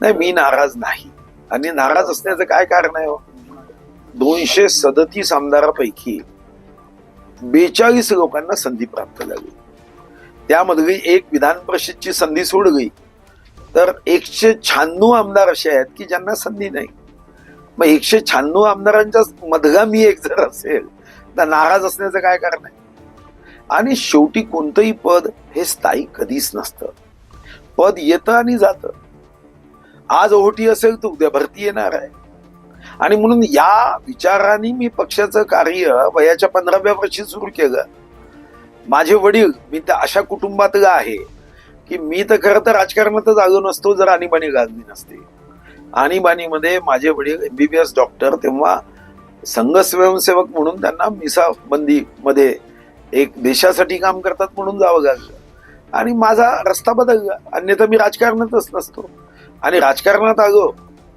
नाही मी नाराज नाही. आणि नाराज असण्याचं काय कारण आहे हो? दोनशे सदतीस आमदारापैकी बेचाळीस लोकांना संधी प्राप्त झाली. त्यामधली एक विधान परिषदची संधी सोडली. तर एकशे शहाण्णव आमदार असे आहेत की ज्यांना संधी नाही. मग एकशे शहाण्णव आमदारांच्या मधला मी एक जर असेल तर नाराज असण्याचं काय कारण आहे? आणि शेवटी कोणतंही पद हे स्थायी कधीच नसतं. पद येतं आणि जातं. आज ओहोटी असेल तर उद्या भरती येणार आहे. आणि म्हणून या विचाराने मी पक्षाचं कार्य वयाच्या पंधराव्या वर्षी सुरू केलं. माझे वडील मी त्या अशा कुटुंबातला आहे की मी तर खरं तर राजकारणातच आलो नसतो जर आणीबाणी गाजली नसते. आणीबाणीमध्ये माझे वडील एमबीबीएस डॉक्टर तेव्हा संघ स्वयंसेवक म्हणून त्यांना मिसा एक देशासाठी काम करतात म्हणून जावं लागलं. आणि माझा रस्ता बदलला. अन्यथा मी राजकारणातच नसतो. आणि राजकारणात आलो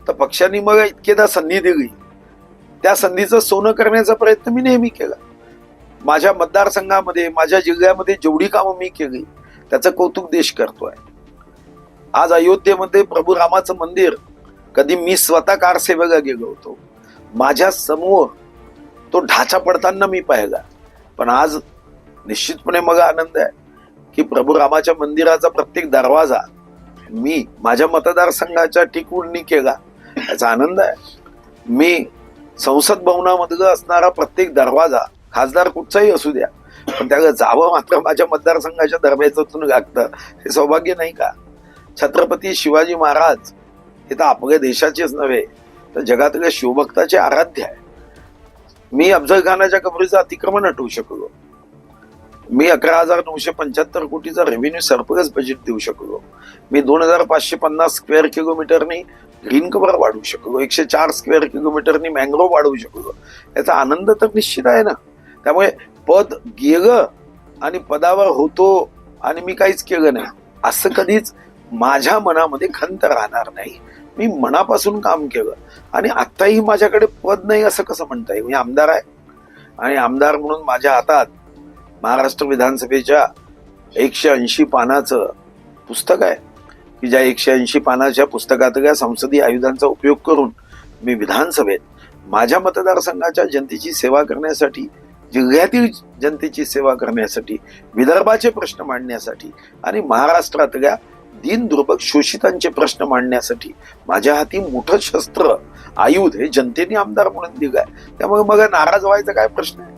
तर पक्षांनी मग इतकेदा संधी दिली. त्या संधीचं सोनं करण्याचा प्रयत्न मी नेहमी केला. माझ्या मतदारसंघामध्ये माझ्या जिल्ह्यामध्ये जेवढी कामं मी केली त्याचं कौतुक देश करतोय. आज अयोध्येमध्ये प्रभू रामाचं मंदिर कधी मी स्वतः कारसेवेला गेलो होतो. माझ्यासमोर तो ढाचा पडताना मी पाहिला. पण आज निश्चितपणे मला आनंद आहे की प्रभू रामाच्या मंदिराचा प्रत्येक दरवाजा मी माझ्या मतदारसंघाच्या टिकवणी केला. याचा आनंद आहे. मी संसद भवनामधलं असणारा प्रत्येक दरवाजा खासदार कुठचाही असू द्या पण त्याला जावं मात्र माझ्या मतदारसंघाच्या दरवाजातून लागतं हे सौभाग्य नाही का? छत्रपती शिवाजी महाराज हे तर आपल्या देशाचेच नव्हे तर जगातल्या शिवभक्ताचे आराध्य आहे. मी अफजल खानाच्या कबरीचं अतिक्रमण हटवू शकलो. मी अकरा हजार नऊशे पंच्याहत्तर कोटीचा रेव्हेन्यू सरप्लस बजेट देऊ शकलो. मी दोन हजार पाचशे पन्नास स्क्वेअर किलोमीटरनी ग्रीन कव्हर वाढवू शकलो. एकशे चार स्क्वेअर किलोमीटरनी मँग्रोव्ह वाढवू शकलो. याचा आनंद तर निश्चित आहे ना. त्यामुळे पद गेलं आणि पदावर होतो आणि मी काहीच केलं नाही. असं कधीच माझ्या मनामध्ये खंत राहणार नाही. मी मनापासून काम केलं. आणि आत्ताही माझ्याकडे पद नाही असं कसं म्हणता येईल? मी आमदार आहे. आणि आमदार म्हणून माझ्या हातात महाराष्ट्र विधानसभेच्या एकशे ऐंशी पानाचं पुस्तक आहे. की ज्या एकशे ऐंशी पानाच्या पुस्तकातल्या संसदीय आयुधांचा उपयोग करून मी विधानसभेत माझ्या मतदारसंघाच्या जनतेची सेवा करण्यासाठी जिल्ह्यातील जनतेची सेवा करण्यासाठी विदर्भाचे प्रश्न मांडण्यासाठी आणि महाराष्ट्रातल्या दीन शोषितांचे प्रश्न मांडण्यासाठी माझ्या हाती मोठं शस्त्र आयुध हे जनतेने आमदार म्हणून दिलंय त्यामुळे मग नाराज व्हायचा काय प्रश्न आहे?